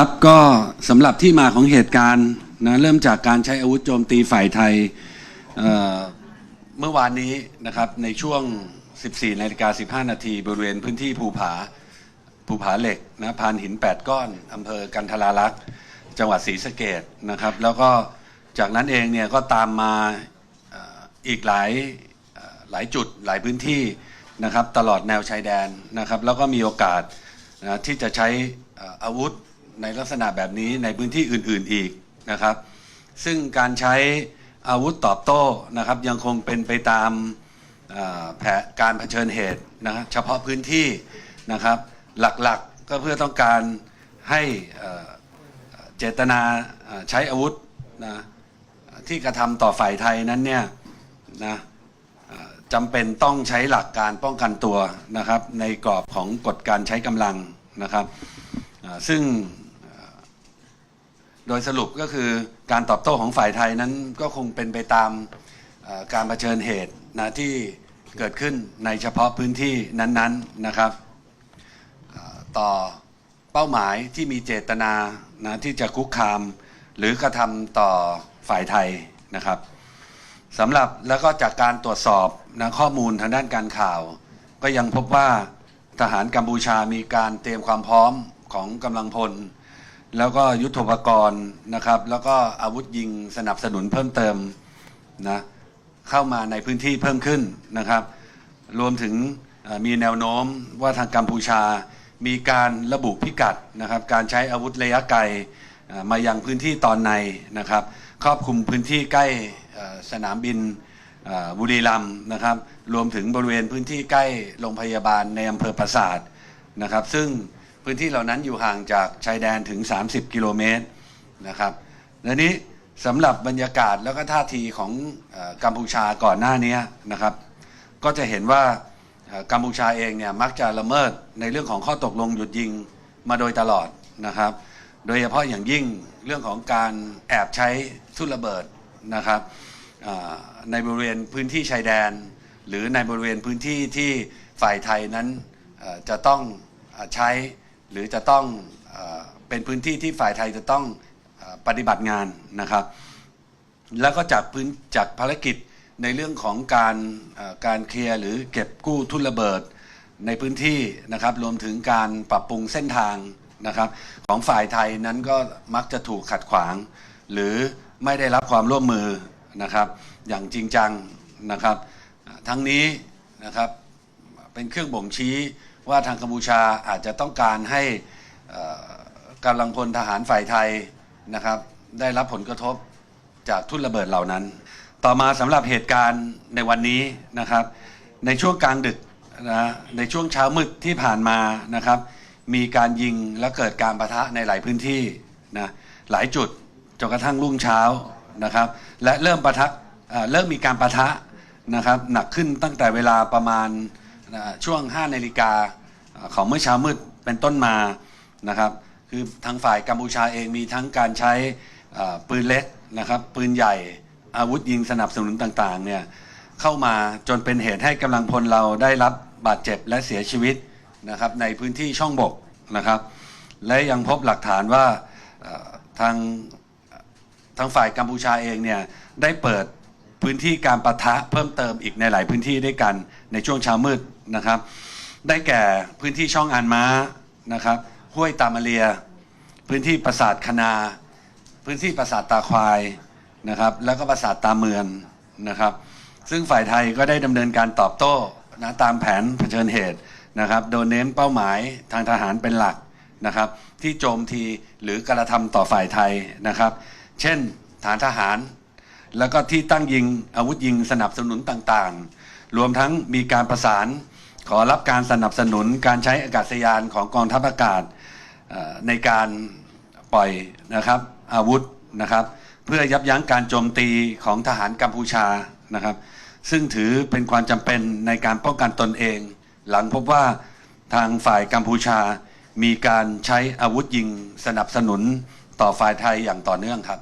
ครับก็สำหรับที่มาของเหตุการณ์นะเริ่มจากการใช้อาวุธโจมตีฝ่ายไทยเเมื่อวานนี้นะครับในช่วง 14นาฬิกา15 นาทีบริเวณพื้นที่ภูผาภูผาเหล็กนะพานหิน 8 ก้อนอำเภอกันทราลักษ์จังหวัดศรีสะเกดนะครับแล้วก็จากนั้นเองเนี่ยก็ตามมาอีกหลายหลายจุดหลายพื้นที่นะครับตลอดแนวชายแดนนะครับแล้วก็มีโอกาสนะที่จะใช้อาวุธ ในลักษณะแบบนี้ในพื้นที่อื่นๆอีกนะครับ ซึ่งการใช้อาวุธตอบโต้นะครับ ยังคงเป็นไปตามแผนการเผชิญเหตุนะเฉพาะพื้นที่นะครับ หลักๆก็เพื่อต้องการให้เจตนาใช้อาวุธนะที่กระทำต่อฝ่ายไทยนั้นเนี่ยนะจำเป็นต้องใช้หลักการป้องกันตัวนะครับ ในกรอบของกฎการใช้กำลังนะครับซึ่ง โดยสรุปก็คือการตอบโต้ของฝ่ายไทยนั้นก็คงเป็นไปตามการเผชิญเหตุนะที่เกิดขึ้นในเฉพาะพื้นที่นั้นๆนะครับต่อเป้าหมายที่มีเจตนานะที่จะคุกคาม หรือกระทำต่อฝ่ายไทยนะครับสำหรับแล้วก็จากการตรวจสอบนะข้อมูลทางด้านการข่าว ก็ยังพบว่าทหารกัมพูชามีการเตรียมความพร้อมของกำลังพล แล้วก็ยุทโธปกรณ์นะครับ แล้วก็อาวุธยิงสนับสนุนเพิ่มเติมนะเข้ามาในพื้นที่เพิ่มขึ้นนะครับ รวมถึงมีแนวโน้มว่าทางกัมพูชา มีการระบุพิกัดนะครับ การใช้อาวุธระยะไกลมายังพื้นที่ตอนในนะครับ ครอบคลุมพื้นที่ใกล้สนามบินบุรีรัมย์นะครับ รวมถึงบริเวณพื้นที่ใกล้โรงพยาบาลในอำเภอปราสาทนะครับ ซึ่ง พื้นที่เหล่านั้นอยู่ห่างจากชายแดนถึง 30 กิโลเมตรนะครับและนี้สำหรับบรรยากาศแล้วก็ท่าทีของอกัมพูชาก่อนหน้านี้นะครับ ก็จะเห็นว่ากัมพูชาเองเนี่ยมักจะละเมิดในเรื่องของข้อตกลงหยุดยิงมาโดยตลอดนะครับ โดยเฉพาะอย่างยิ่งเรื่องของการแอบใช้ทุ่นระเบิดนะครับในบริเวณพื้นที่ชายแดน หรือในบริเวณพื้นที่ที่ฝ่ายไทยนั้นจะต้องใช้ หรือจะต้องเป็นพื้นที่ที่ฝ่ายไทยจะต้องปฏิบัติงานนะครับ แล้วก็จากพื้นจากภารกิจในเรื่องของการการเคลียร์หรือเก็บกู้ทุ่นระเบิดในพื้นที่นะครับรวมถึงการปรับปรุงเส้นทางนะครับ ของฝ่ายไทยนั้นก็มักจะถูกขัดขวาง หรือไม่ได้รับความร่วมมือนะครับ อย่างจริงจังนะครับ ทั้งนี้นะครับเป็นเครื่องบ่งชี้ ว่าทางกัมพูชาอาจจะต้องการให้กำลังพลทหารฝ่ายไทยนะครับ ได้รับผลกระทบจากทุ่นระเบิดเหล่านั้น ต่อมาสำหรับเหตุการณ์ในวันนี้นะครับ ในช่วงกลางดึกนะในช่วงเช้ามืดที่ผ่านมานะครับ มีการยิงและเกิดการประทะในหลายพื้นที่นะหลายจุดจนกระทั่งรุ่งเช้านะครับ และเริ่มประทะเอ่อเริ่มมีการประทะนะครับ หนักขึ้นตั้งแต่เวลาประมาณ ช่วง 5 นาฬิกาของเมื่อเช้ามืดเป็นต้นมานะครับคือทางฝ่ายกัมพูชาเองมีทั้งการใช้ปืนเล็กนะครับปืนใหญ่อาวุธยิงสนับสนุนต่างๆเนี่ยเข้ามาจนเป็นเหตุให้กำลังพลเราได้รับบาดเจ็บและเสียชีวิตนะครับในพื้นที่ช่องบกนะครับ และยังพบหลักฐานว่าทางทางฝ่ายกัมพูชาเองเนี่ยได้เปิด พื้นที่การปะทะเพิ่มเติมอีกในหลายพื้นที่ด้วยกันในช่วงเช้ามืดนะครับ ได้แก่พื้นที่ช่องอานม้านะครับห้วยตามาเรีย พื้นที่ปราสาทคณา พื้นที่ปราสาทตาควายนะครับแล้วก็ปราสาทตาเมืองนะครับ ซึ่งฝ่ายไทยก็ได้ดำเนินการตอบโต้นะตามแผนเผชิญเหตุนะครับโดยเน้นเป้าหมายทางทหารเป็นหลักนะครับ ที่โจมทีหรือกระทำต่อฝ่ายไทยนะครับ เช่นฐานทหาร แล้วก็ที่ตั้งยิงอาวุธยิงสนับสนุนต่างๆ รวมทั้งมีการประสาน ขอรับการสนับสนุนการใช้อากาศยานของกองทัพอากาศในการปล่อยนะครับอาวุธนะครับเพื่อยับยั้งการโจมตีของทหารกัมพูชานะครับ ซึ่งถือเป็นความจำเป็นในการป้องกันตนเอง หลังพบว่าทางฝ่ายกัมพูชา มีการใช้อาวุธยิงสนับสนุนต่อฝ่ายไทยอย่างต่อเนื่องครับ